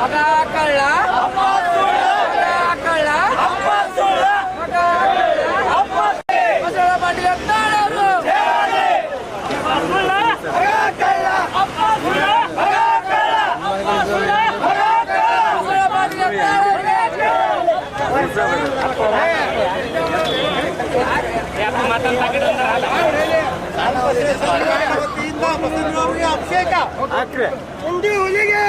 Ada kalah? Apa tu? ವತಿಯಿಂದ ಅಭಿಷೇಕ ಹುಲಿಗೆ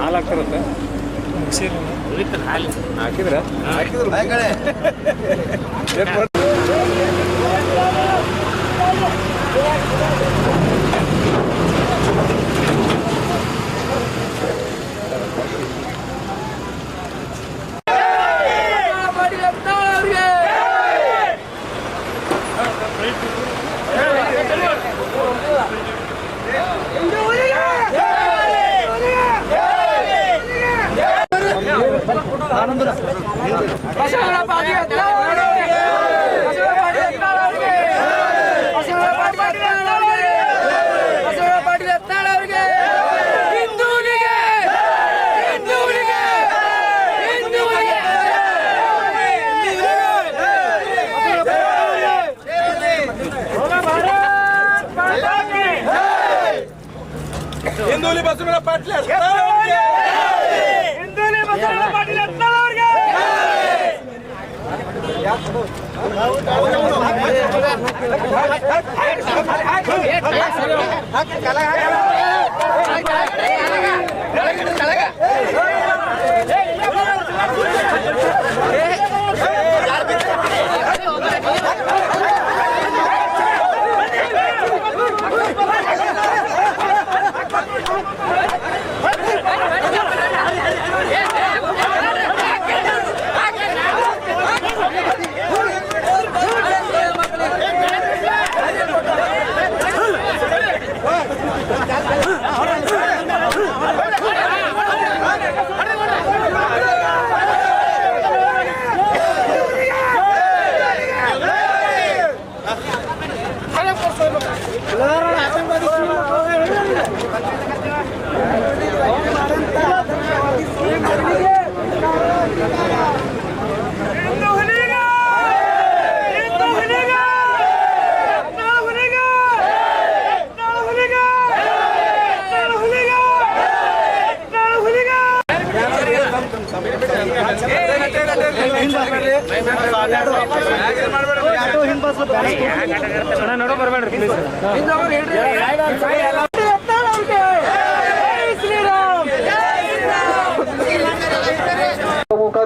ಹಾಲಾಕ್ತಿರುತ್ತೆ ಹಾಕಿದ್ರೆ? ಹಾಕಿದ್ರ कशाला पाणी हिंदोली बाजूला पाटल्या Hey!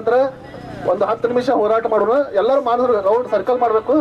ಅಂದ್ರೆ ಒಂದು ಹತ್ತು ನಿಮಿಷ ಹೋರಾಟ ಮಾಡೋಣ. ಎಲ್ಲರೂ ಮಾಡಿದ್ರು ರೌಂಡ್ ಸರ್ಕಲ್ ಮಾಡಬೇಕು.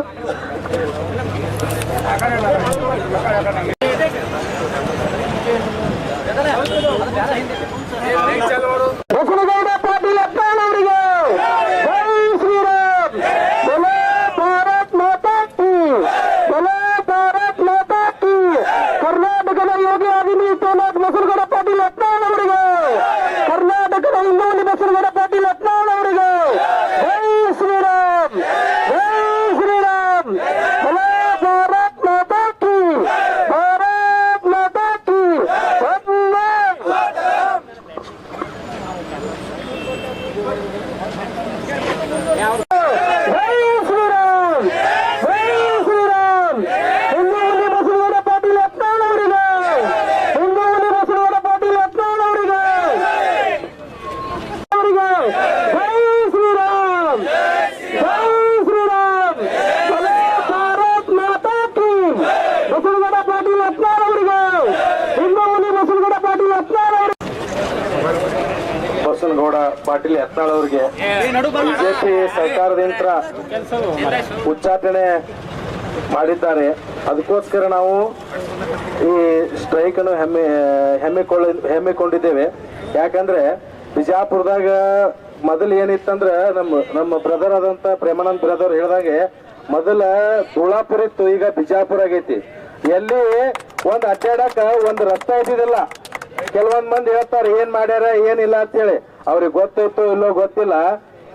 ಬಸವನಗೌಡ ಪಾಟೀಲ್ ಯತ್ನಾಳ್ ಅವರಿಗೆ ಬಿಜೆಪಿ ಸರ್ಕಾರದಿಂದ ಉಚ್ಚಾಟನೆ ಮಾಡಿದ್ದಾರೆ. ಅದಕ್ಕೋಸ್ಕರ ನಾವು ಈ ಸ್ಟ್ರೈಕ್ ಅನ್ನು ಹೆಮ್ಮೆ, ಹೆಮ್ಮೆಕೊಳ್ಳ, ಹೆಮ್ಮೆಕೊಂಡಿದ್ದೇವೆ. ಯಾಕಂದ್ರೆ ಬಿಜಾಪುರದಾಗ ಮೊದಲು ಏನಿತ್ತಂದ್ರ ನಮ್ಮ ನಮ್ಮ ಬ್ರದರ್ ಆದಂತ ಪ್ರೇಮಾನಂದ್ ಬ್ರದರ್ ಹೇಳ್ದಾಗೆ ಮೊದಲ ತುಳಾಪುರ ಇತ್ತು, ಈಗ ಬಿಜಾಪುರ ಆಗೈತಿ. ಎಲ್ಲಿ ಒಂದ್ ಅಡ್ಡಾಡಕ ಒಂದ್ ರಸ್ತೆ ಇದ್ದಿದ್ದಿಲ್ಲ. ಕೆಲವೊಂದ್ ಮಂದಿ ಹೇಳ್ತಾರೆ, ಏನ್ ಮಾಡ್ಯಾರ, ಏನಿಲ್ಲ ಅಂತೇಳಿ. ಅವ್ರಿಗೆ ಗೊತ್ತಿತ್ತು ಇಲ್ಲೋ ಗೊತ್ತಿಲ್ಲ.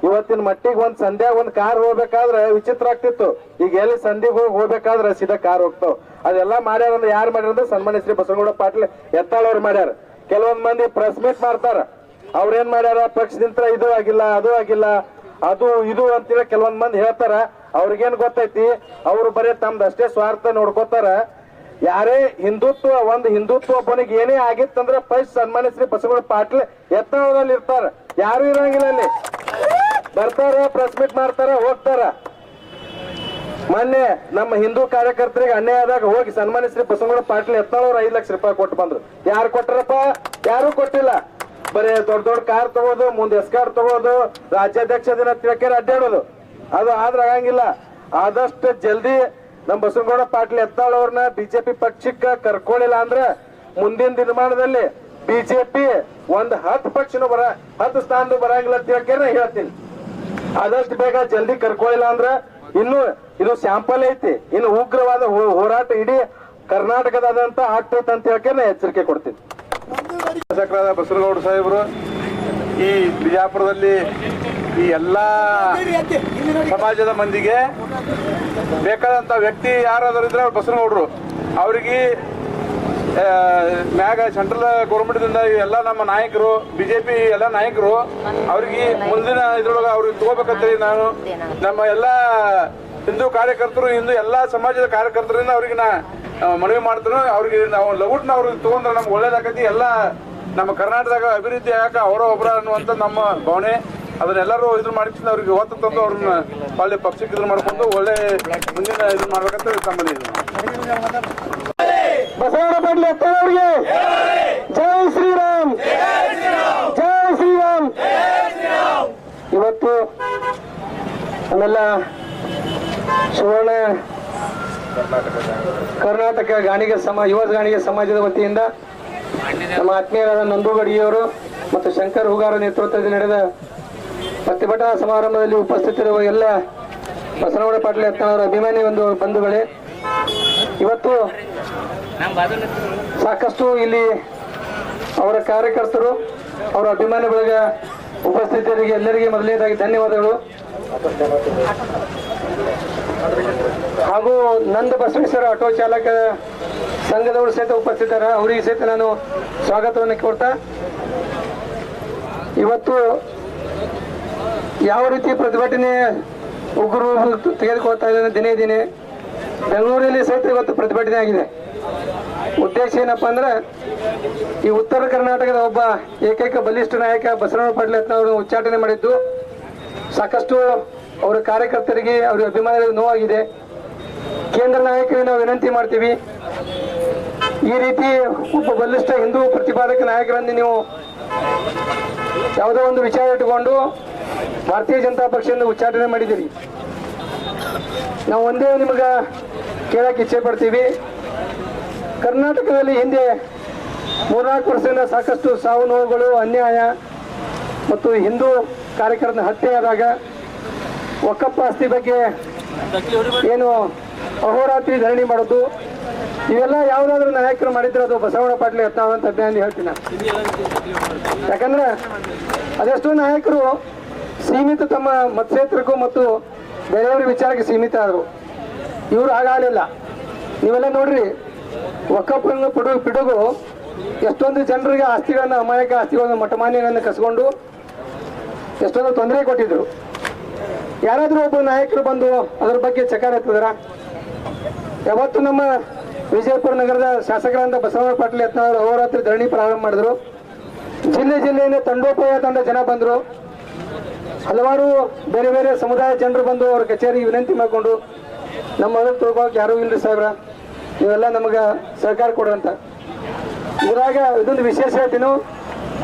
ಇವತ್ತಿನ ಮಟ್ಟಿಗೆ ಒಂದ್ ಸಂಧ್ಯಾಗ ಒಂದ್ ಕಾರ್ ಹೋಗ್ಬೇಕಾದ್ರೆ ವಿಚಿತ್ರ ಆಗ್ತಿತ್ತು. ಈಗ ಎಲ್ಲಿ ಸಂಧಿಗೆ ಹೋಗಿ ಹೋಗ್ಬೇಕಾದ್ರೆ ಸೀದಾ ಕಾರ್ ಹೋಗ್ತಾವ್. ಅದೆಲ್ಲ ಮಾಡ್ಯಾರ ಅಂದ್ರೆ ಯಾರು ಮಾಡ್ಯಾರ ಅಂದ್ರೆ ಸನ್ಮಾನ್ಯ ಶ್ರೀ ಬಸವನಗೌಡ ಪಾಟೀಲ್ ಎತ್ತಾಳವ್ರು ಮಾಡ್ಯಾರ. ಕೆಲವೊಂದ್ ಮಂದಿ ಪ್ರೆಸ್ ಮೀಟ್ ಮಾಡ್ತಾರ. ಅವ್ರೇನ್ ಮಾಡ್ಯಾರ? ಪಕ್ಷದಿಂದ ಇದು ಆಗಿಲ್ಲ, ಅದು ಆಗಿಲ್ಲ, ಅದು ಇದು ಅಂತೇಳಿ ಕೆಲವೊಂದ್ ಮಂದಿ ಹೇಳ್ತಾರ. ಅವ್ರಿಗೇನ್ ಗೊತ್ತೈತಿ? ಅವ್ರು ಬರೀ ತಮ್ದಷ್ಟೇ ಸ್ವಾರ್ಥ ನೋಡ್ಕೋತಾರ. ಯಾರೇ ಹಿಂದುತ್ವ, ಒಂದ್ ಹಿಂದುತ್ವ ಒಬ್ಬನಿಗೆ ಏನೇ ಆಗಿತ್ತಂದ್ರೆ ಫಸ್ಟ್ ಸನ್ಮಾನ್ಯ ಶ್ರೀ ಬಸವಗೌಡ ಪಾಟೀಲ್ ಎತ್ತವರಲ್ಲಿ ಇರ್ತಾರ. ಯಾರು ಇರಂಗಿಲ್ಲ ಅಲ್ಲಿ. ಬರ್ತಾರ ಪ್ರೆಸ್ ಮೀಟ್ ಮಾಡ್ತಾರ, ಹೋಗ್ತಾರ. ಮೊನ್ನೆ ನಮ್ಮ ಹಿಂದೂ ಕಾರ್ಯಕರ್ತರಿಗೆ ಅನ್ಯಾಯ ಆದಾಗ ಹೋಗಿ ಸನ್ಮಾನ್ಯ ಶ್ರೀ ಬಸವಗೌಡ ಪಾಟೀಲ್ ಎತ್ತಾಳವ್ರು ಐದ್ ಲಕ್ಷ ರೂಪಾಯಿ ಕೊಟ್ಟು ಬಂದ್ರು. ಯಾರು ಕೊಟ್ಟರಪ್ಪ ಯಾರು ಕೊಟ್ಟಿಲ್ಲ. ಬರೀ ದೊಡ್ಡ ದೊಡ್ಡ ಕಾರ್ ತಗೋದು ಮುಂದೆ ಎಸ್ಕಾರ್ ತಗೋದು ರಾಜ್ಯಾಧ್ಯಕ್ಷ ದಿನ ತಿಳಕೇರಿ ಅಡ್ಡಾಡೋದು. ಅದು ಆದ್ರೆ ಆಗಂಗಿಲ್ಲ. ಆದಷ್ಟು ಜಲ್ದಿ ನಮ್ಮ ಬಸವನಗೌಡ ಪಾಟೀಲ್ ಎತ್ತಾಳ್ ಅವ್ರನ್ನ ಬಿಜೆಪಿ ಪಕ್ಷಕ್ಕೆ ಕರ್ಕೊಳ್ಳಿಲ್ಲ ಅಂದ್ರೆ ಮುಂದಿನ ದಿನಮಾನದಲ್ಲಿ ಬಿಜೆಪಿ ಒಂದ್ ಹತ್ತು ಪಕ್ಷನು ಬರ, ಹತ್ತು ಸ್ಥಾನದ ಬರಂಗಿಲ್ಲ ಅಂತ ಹೇಳ್ಕೇನೆ ಹೇಳ್ತೀನಿ. ಆದಷ್ಟು ಬೇಗ ಜಲ್ದಿ ಕರ್ಕೊಳ್ಳಿಲ್ಲ ಅಂದ್ರೆ ಇನ್ನು ಇದು ಸ್ಯಾಂಪಲ್ ಐತಿ. ಇನ್ನು ಉಗ್ರವಾದ ಹೋರಾಟ ಇಡೀ ಕರ್ನಾಟಕದಾದಂತ ಆಗ್ತೈತೆ ಅಂತ ಹೇಳ್ಕೇನೆ ಎಚ್ಚರಿಕೆ ಕೊಡ್ತೀನಿ. ಶಾಸಕರಾದ ಬಸವನಗೌಡ ಸಾಹೇಬರು, ಈ ಬಿಜಾಪುರದಲ್ಲಿ ಈ ಎಲ್ಲ ಸಮಾಜದ ಮಂದಿಗೆ ಬೇಕಾದಂತ ವ್ಯಕ್ತಿ ಯಾರಾದರೂ ಇದ್ರೆ ಅವ್ರು ಬಸನಗೌಡರು ಅವ್ರಿಗೆ ಮ್ಯಾಗ ಸೆಂಟ್ರಲ್ ಗೌರ್ಮೆಂಟ್ದಿಂದ ಎಲ್ಲ ನಮ್ಮ ನಾಯಕರು ಬಿಜೆಪಿ ಎಲ್ಲ ನಾಯಕರು, ಅವ್ರಿಗೆ ಮುಂದಿನ ಇದ್ರೊಳಗೆ ಅವ್ರಿಗೆ ತಗೋಬೇಕಂತೇಳಿ ನಾನು ನಮ್ಮ ಎಲ್ಲ ಹಿಂದೂ ಕಾರ್ಯಕರ್ತರು, ಹಿಂದೂ ಎಲ್ಲ ಸಮಾಜದ ಕಾರ್ಯಕರ್ತರಿಂದ ಅವ್ರಿಗೆ ನಾ ಮನವಿ ಮಾಡ್ತಾನೆ. ಅವ್ರಿಗೆ ನಾವು ಲಗುಟ್ನ ಅವ್ರಿಗೆ ತಗೊಂಡ್ರೆ ನಮ್ಗೆ ಒಳ್ಳೇದಾಕತಿ ಎಲ್ಲ ನಮ್ಮ ಕರ್ನಾಟಕದಾಗ ಅಭಿವೃದ್ಧಿ ಆಗಕ್ಕೆ ಅವರ ಒಬ್ಬರ ಅನ್ನುವಂಥ ನಮ್ಮ ಭಾವನೆ. ಅದನ್ನೆಲ್ಲರೂ ಇದನ್ನ ಮಾಡ್ಕೊಂಡು ಅವ್ರಿಗೆ ಹೊತ್ತು ತಂದು ಅವ್ರನ್ನ ಒಳ್ಳೆ ಪಕ್ಷಕ್ಕೆ ಇದನ್ನ ಮಾಡ್ಕೊಂಡು ಒಳ್ಳೆ ಮುಂದಿನ ಇದನ್ನ ಮಾಡ್ಬೇಕಂತ ತಮ್ಮಲ್ಲಿ ಇದು. ಬಸವಣ್ಣ ಪಾಟೀಲ್ ಎತ್ತವರಿಗೆ ಜೈ ಶ್ರೀರಾಮ್. ಜೈ ಶ್ರೀರಾಮ್. ಇವತ್ತು ನಮ್ಮೆಲ್ಲ ಸುವರ್ಣ ಕರ್ನಾಟಕ ಗಾಣಿಗೆ ಸಮ ಯುವ ಗಾಣಿಗೆ ಸಮಾಜದ ವತಿಯಿಂದ ನಮ್ಮ ಆತ್ಮೀಯರಾದ ನಂದುಗಡಿಯವರು ಮತ್ತು ಶಂಕರ್ ಹೂಗಾರ ನೇತೃತ್ವದಲ್ಲಿ ನಡೆದ ಪ್ರತಿಭಟನಾ ಸಮಾರಂಭದಲ್ಲಿ ಉಪಸ್ಥಿತಿರುವ ಎಲ್ಲ ಬಸವನಗೌಡ ಪಾಟೀಲ್ ಯತ್ನವರ ಅಭಿಮಾನಿ ಒಂದು ಬಂಧುಗಳೇ, ಇವತ್ತು ಸಾಕಷ್ಟು ಇಲ್ಲಿ ಅವರ ಕಾರ್ಯಕರ್ತರು, ಅವರ ಅಭಿಮಾನಿ ಬಳಗ ಉಪಸ್ಥಿತರಿಗೆ ಎಲ್ಲರಿಗೆ ಮೊದಲನೇದಾಗಿ ಧನ್ಯವಾದಗಳು. ಹಾಗೂ ನಂದ ಬಸವೇಶ್ವರ ಆಟೋ ಚಾಲಕ ಸಂಘದವರು ಸಹಿತ ಉಪಸ್ಥಿತರ, ಅವರಿಗೆ ಸಹಿತ ನಾನು ಸ್ವಾಗತವನ್ನು ಕೊಡ್ತಾ ಇವತ್ತು ಯಾವ ರೀತಿ ಪ್ರತಿಭಟನೆ ಉಗ್ರರು ತೆಗೆದುಕೊಳ್ತಾ ಇದ್ದಾರೆ ದಿನೇ ದಿನೇ? ಬೆಂಗಳೂರಲ್ಲಿ ಸಹಿತ ಇವತ್ತು ಪ್ರತಿಭಟನೆ ಆಗಿದೆ. ಉದ್ದೇಶ ಏನಪ್ಪ ಅಂದ್ರೆ, ಈ ಉತ್ತರ ಕರ್ನಾಟಕದ ಒಬ್ಬ ಏಕೈಕ ಬಲಿಷ್ಠ ನಾಯಕ ಬಸವರಾಜ ಪಾಟೀಲ್ ಅವರು ಉಚ್ಚಾಟನೆ ಮಾಡಿದ್ದು, ಸಾಕಷ್ಟು ಅವರ ಕಾರ್ಯಕರ್ತರಿಗೆ, ಅವರ ಅಭಿಮಾನಿಗಳಿಗೆ ನೋವಾಗಿದೆ. ಕೇಂದ್ರ ನಾಯಕರಿಗೆ ನಾವು ವಿನಂತಿ ಮಾಡ್ತೀವಿ, ಈ ರೀತಿ ಒಬ್ಬ ಬಲಿಷ್ಠ ಹಿಂದೂ ಪ್ರತಿಪಾದಕ ನಾಯಕರನ್ನು ನೀವು ಯಾವುದೋ ಒಂದು ವಿಚಾರ ಇಟ್ಟುಕೊಂಡು ಭಾರತೀಯ ಜನತಾ ಪಕ್ಷದಿಂದ ಉಚ್ಚಾಟನೆ ಮಾಡಿದ್ದೀರಿ ನಾವು ಒಂದೇ ನಿಮಗೆ ಕೇಳಕ್ಕೆ ಇಚ್ಛೆ ಪಡ್ತೀವಿ ಕರ್ನಾಟಕದಲ್ಲಿ ಹಿಂದೆ ಮೂರ್ನಾಲ್ಕು ವರ್ಷದಿಂದ ಸಾಕಷ್ಟು ಸಾವು ನೋವುಗಳು, ಅನ್ಯಾಯ ಮತ್ತು ಹಿಂದೂ ಕಾರ್ಯಕರ್ತನ ಹತ್ಯೆಯಾದಾಗ ಒಕ್ಕಪ್ಪ ಆಸ್ತಿ ಬಗ್ಗೆ ಏನು ಅಹೋರಾತ್ರಿ ಧರಣಿ ಮಾಡೋದು, ಇವೆಲ್ಲ ಯಾವುದಾದ್ರೂ ನಾಯಕರು ಮಾಡಿದ್ರೆ ಅದು ಬಸವಣ್ಣ ಪಾಟೀಲ್ ಎತ್ತಾವಂತ ಅಭಿಯಾನ ಹೇಳ್ತೀನಿ. ಯಾಕಂದ್ರೆ ಅದೆಷ್ಟೋ ನಾಯಕರು ಸೀಮಿತ ತಮ್ಮ ಮತಕ್ಷೇತ್ರಕ್ಕೂ ಮತ್ತು ಬೇರೆಯವ್ರ ವಿಚಾರಕ್ಕೆ ಸೀಮಿತ ಆದರು. ಇವರು ಆಗಲಿಲ್ಲ. ನೀವೆಲ್ಲ ನೋಡ್ರಿ, ಒಕ್ಕಪ್ಪನ ಪಿಡು, ಪಿಡುಗು ಎಷ್ಟೊಂದು ಜನರಿಗೆ ಆಸ್ತಿಗಳನ್ನು, ಅಮಾಯಕ ಆಸ್ತಿಗಳನ್ನು ಮಠಮಾನ್ಯಗಳನ್ನು ಕಸ್ಕೊಂಡು ಎಷ್ಟೊಂದು ತೊಂದರೆ ಕೊಟ್ಟಿದ್ರು. ಯಾರಾದರೂ ಒಬ್ಬ ನಾಯಕರು ಬಂದು ಅದ್ರ ಬಗ್ಗೆ ಚಕಾರ ಎತ್ತಿದ್ರ? ಯಾವತ್ತು ನಮ್ಮ ವಿಜಯಪುರ ನಗರದ ಶಾಸಕರಾದ ಬಸವರಾಜ ಪಾಟೀಲ್ ಯತ್ನಾಳ್ ಅವರಾತ್ರಿ ಧರಣಿ ಪ್ರಾರಂಭ ಮಾಡಿದ್ರು. ಜಿಲ್ಲೆ ಜಿಲ್ಲೆಯಿಂದ ತಂಡೋಪಾಯ ತಂಡ ಜನ ಬಂದರು. ಹಲವಾರು ಬೇರೆ ಬೇರೆ ಸಮುದಾಯ ಜನರು ಬಂದು ಅವ್ರ ಕಚೇರಿ ವಿನಂತಿ ಮಾಡಿಕೊಂಡು ನಮ್ಮ ಮನೆ ತೊಗೊಳಕ್ ಯಾರೂ ಇಲ್ರಿ ಸಾಹೇಬ್ರ? ನೀವೆಲ್ಲ ನಮಗೆ ಸಹಕಾರ ಕೊಡ್ರಂತ ಇದ್ರಾಗ ಇದೊಂದು ವಿಶೇಷ ಹೇಳ್ತೀನಿ,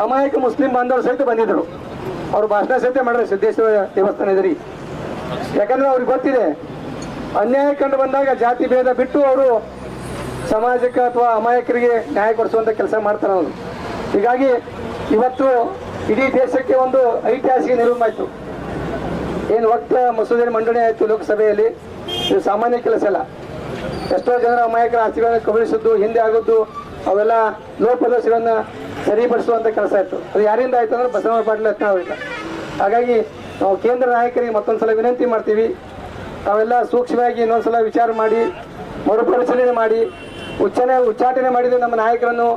ಅಮಾಯಕ ಮುಸ್ಲಿಂ ಬಾಂಧವರು ಸಹಿತ ಬಂದಿದ್ರು. ಅವ್ರು ಭಾಷಣ ಸಹಿತ ಮಾಡಿದ್ರು ಸಿದ್ದೇಶ್ವರ ದೇವಸ್ಥಾನ ಎದುರಿ ಯಾಕಂದ್ರೆ ಅವ್ರಿಗೆ ಗೊತ್ತಿದೆ, ಅನ್ಯಾಯ ಕಂಡು ಬಂದಾಗ ಜಾತಿ ಭೇದ ಬಿಟ್ಟು ಅವರು ಸಮಾಜಕ್ಕೆ ಅಥವಾ ಅಮಾಯಕರಿಗೆ ನ್ಯಾಯ ಕೊಡಿಸುವಂಥ ಕೆಲಸ ಮಾಡ್ತಾರೆ ಅವರು. ಹೀಗಾಗಿ ಇವತ್ತು ಇಡೀ ದೇಶಕ್ಕೆ ಒಂದು ಐತಿಹಾಸಿಕ ನಿಲುಮಾಯಿತು ಏನು ವಕ್ತ ಮಸೂದೆ ಮಂಡನೆ ಆಯಿತು ಲೋಕಸಭೆಯಲ್ಲಿ, ಇದು ಸಾಮಾನ್ಯ ಕೆಲಸ ಅಲ್ಲ. ಎಷ್ಟೋ ಜನರ ಅಮಾಯಕರ ಆಸ್ತಿಗಳನ್ನು ಕಬಳಿಸಿದ್ದು, ಹಿಂದೆ ಆಗೋದು ಅವೆಲ್ಲ ಲೋಪದೋಷಗಳನ್ನು ಸರಿಪಡಿಸುವಂಥ ಕೆಲಸ ಆಯಿತು ಅದು ಯಾರಿಂದ ಆಯ್ತು ಅಂದ್ರೆ ಬಸವಣ್ಣ ಪಾಟೀಲ್ ಅವರಿಂದ ಹಾಗಾಗಿ ನಾವು ಕೇಂದ್ರ ನಾಯಕರಿಗೆ ಮತ್ತೊಂದ್ಸಲ ವಿನಂತಿ ಮಾಡ್ತೀವಿ. ತಾವೆಲ್ಲ ಸೂಕ್ಷ್ಮವಾಗಿ ಇನ್ನೊಂದ್ಸಲ ವಿಚಾರ ಮಾಡಿ, ಮರುಪರಿಶೀಲನೆ ಮಾಡಿ, ಉಚ್ಚನೆ ಉಚ್ಚಾಟನೆ ಮಾಡಿದ ನಮ್ಮ ನಾಯಕರನ್ನು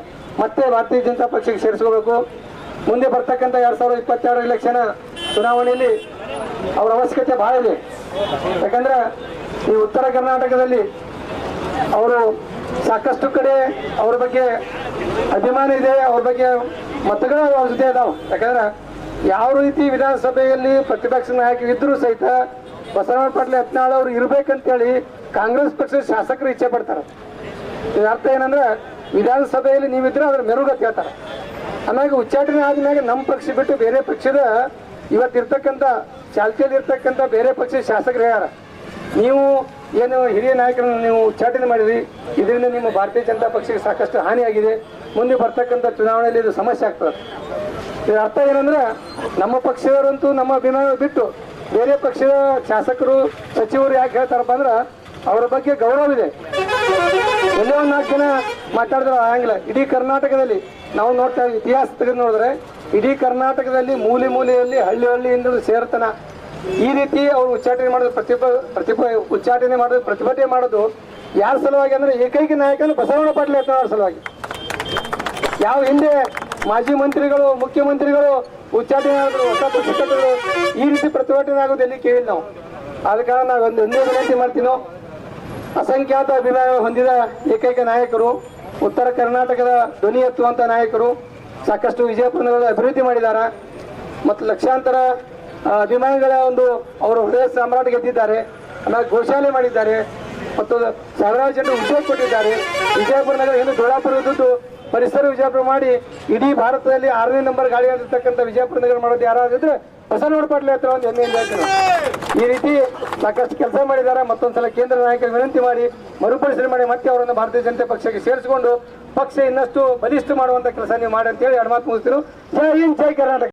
ಮತ್ತೆ ಭಾರತೀಯ ಜನತಾ ಪಕ್ಷಕ್ಕೆ ಸೇರಿಸ್ಕೋಬೇಕು. ಮುಂದೆ ಬರ್ತಕ್ಕಂಥ ಎರಡ್ ಸಾವಿರದ ಇಪ್ಪತ್ತೆರಡು ಇಲೆಕ್ಷನ್ ಚುನಾವಣೆಯಲ್ಲಿ ಅವರ ಅವಶ್ಯಕತೆ ಬಹಳ ಇದೆ. ಯಾಕಂದ್ರೆ ಈ ಉತ್ತರ ಕರ್ನಾಟಕದಲ್ಲಿ ಅವರು ಸಾಕಷ್ಟು ಕಡೆ ಅವ್ರ ಬಗ್ಗೆ ಅಭಿಮಾನ ಇದೆ, ಅವ್ರ ಬಗ್ಗೆ ಮತಗಳು ಅವ್ರ ಜೊತೆ ಅದಾವ. ಯಾಕಂದ್ರೆ ಯಾವ ರೀತಿ ವಿಧಾನಸಭೆಯಲ್ಲಿ ಪ್ರತಿಪಕ್ಷ ನಾಯಕರು ಇದ್ರೂ ಸಹಿತ ಬಸವರಾಜ ಪಾಟೀಲ್ ಯತ್ನಾಳ್ ಅವರು ಇರ್ಬೇಕಂತೇಳಿ ಕಾಂಗ್ರೆಸ್ ಪಕ್ಷದ ಶಾಸಕರು ಇಚ್ಛೆ ಪಡ್ತಾರೆ. ಇದರ ಅರ್ಥ ಏನಂದ್ರೆ ವಿಧಾನಸಭೆಯಲ್ಲಿ ನೀವಿದ್ರೆ ಅದ್ರ ಮೆರುಗತ್ ಹೇಳ್ತಾರೆ. ಆಮ್ಯಾಗ ಉಚ್ಚಾಟನೆ ಆದ್ಮ್ಯಾಗ ನಮ್ಮ ಪಕ್ಷ ಬಿಟ್ಟು ಬೇರೆ ಪಕ್ಷದ ಇವತ್ತಿರ್ತಕ್ಕಂಥ ಚಾಲ್ತಿಯಲ್ಲಿ ಇರ್ತಕ್ಕಂಥ ಬೇರೆ ಪಕ್ಷದ ಶಾಸಕರು ಯಾರ? ನೀವು ಏನು ಹಿರಿಯ ನಾಯಕರನ್ನು ನೀವು ಉಚ್ಚಾಟನೆ ಮಾಡಿರಿ ಇದರಿಂದ ನಿಮ್ಮ ಭಾರತೀಯ ಜನತಾ ಪಕ್ಷಕ್ಕೆ ಸಾಕಷ್ಟು ಹಾನಿಯಾಗಿದೆ ಮುಂದೆ ಬರ್ತಕ್ಕಂಥ ಚುನಾವಣೆಯಲ್ಲಿ ಇದು ಸಮಸ್ಯೆ ಆಗ್ತದೆ. ಇದರ ಅರ್ಥ ಏನಂದ್ರೆ, ನಮ್ಮ ಪಕ್ಷದವರಂತೂ ನಮ್ಮ ಅಭಿಮಾನ ಬಿಟ್ಟು ಬೇರೆ ಪಕ್ಷದ ಶಾಸಕರು, ಸಚಿವರು ಯಾಕೆ ಹೇಳ್ತಾರಪ್ಪ ಅಂದ್ರೆ, ಅವರ ಬಗ್ಗೆ ಗೌರವ ಇದೆ ಎಲ್ಲೋ ಒಂದು ನಾಲ್ಕು ಜನ ಮಾತಾಡಿದ್ರೆ ಆಗಂಗಿಲ್ಲ ಇಡೀ ಕರ್ನಾಟಕದಲ್ಲಿ. ನಾವು ನೋಡ್ತಾ ಇತಿಹಾಸ ತೆಗೆದು ನೋಡಿದ್ರೆ ಇಡೀ ಕರ್ನಾಟಕದಲ್ಲಿ ಮೂಲೆ ಮೂಲೆಯಲ್ಲಿ ಹಳ್ಳಿ ಹಳ್ಳಿಯಿಂದ ಸೇರ್ತನ. ಈ ರೀತಿ ಅವರು ಉಚ್ಚಾಟನೆ ಮಾಡೋದು ಪ್ರತಿಭ ಪ್ರತಿಭ, ಉಚ್ಚಾಟನೆ ಮಾಡೋದು ಪ್ರತಿಭಟನೆ ಮಾಡೋದು ಯಾರ ಸಲುವಾಗಿ ಅಂದ್ರೆ ಏಕೈಕ ನಾಯಕ ಬಸವಣ್ಣ ಪಾಟೀಲ್ ಅವ್ರ ಸಲುವಾಗಿ. ಯಾವ ಹಿಂದೆ ಮಾಜಿ ಮಂತ್ರಿಗಳು, ಮುಖ್ಯಮಂತ್ರಿಗಳು ಉಚ್ಚಾಟನೆ ಆದ್ರು ಹೊಸ ಪುಸ್ತಕಗಳು, ಈ ರೀತಿ ಪ್ರತಿಭಟನೆ ಆಗೋದು ಎಲ್ಲಿ ಕೇಳಿಲ್ಲ ನಾವು. ಆದ ಕಾರಣ ನಾವು ಒಂದು ಒಂದೇ ವಿನಂತಿ ಮಾಡ್ತೀನೋ, ಅಸಂಖ್ಯಾತ ಅಭಿನಯ ಹೊಂದಿದ ಏಕೈಕ ನಾಯಕರು. ಉತ್ತರ ಕರ್ನಾಟಕದ ಧ್ವನಿ ಎತ್ತುವಂತ ನಾಯಕರು ಸಾಕಷ್ಟು ವಿಜಯಪುರ ನಗರದ ಅಭಿವೃದ್ಧಿ ಮಾಡಿದ್ದಾರೆ. ಮತ್ತು ಲಕ್ಷಾಂತರ ಅಭಿಮಾನಿಗಳ ಒಂದು ಅವರು ಹೃದಯ ಸಾಮ್ರಾಟ್ ಗೆದ್ದಿದ್ದಾರೆ. ಆಮೇಲೆ ಗೋಶಾಲೆ ಮಾಡಿದ್ದಾರೆ. ಮತ್ತು ಸಾವಿರಾರು ಜನರು ಉದ್ಯೋಗ ಕೊಟ್ಟಿದ್ದಾರೆ. ವಿಜಯಪುರ ನಗರ ಏನು ದೊಡ್ಡಾಪುರ ಇದ್ದದ್ದು ಪರಿಸರ ವಿಜಯಪುರ ಮಾಡಿ ಇಡೀ ಭಾರತದಲ್ಲಿ ಆರನೇ ನಂಬರ್ ಗಾಳಿ ಆಗಿರ್ತಕ್ಕಂಥ ವಿಜಯಪುರ ನಗರ ಮಾಡೋದು ಯಾರಾಗಿದ್ರೆ ಬಸವನಗೌಡ ಪಾಟೀಲ್ ಹತ್ರ ಒಂದು ಹೇಳ್ತೀನಿ. ಈ ರೀತಿ ಸಾಕಷ್ಟು ಕೆಲಸ ಮಾಡಿದ್ದಾರೆ. ಮತ್ತೊಂದ್ಸಲ ಕೇಂದ್ರ ನಾಯಕರಿಗೆ ವಿನಂತಿ ಮಾಡಿ, ಮರುಪರಿಶೀಲನೆ ಮಾಡಿ, ಮತ್ತೆ ಅವರನ್ನು ಭಾರತೀಯ ಜನತಾ ಪಕ್ಷಕ್ಕೆ ಸೇರಿಸಿಕೊಂಡು ಪಕ್ಷ ಇನ್ನಷ್ಟು ಬಲಿಷ್ಠ ಮಾಡುವಂತ ಕೆಲಸ ನೀವು ಮಾಡಿ ಅಂತೇಳಿ ಎರಡು ಮಾತು ಮುಗಿಸ್ತೀನಿ ಜೈ ಹಿಂದ್, ಜೈ ಕರ್ನಾಟಕ.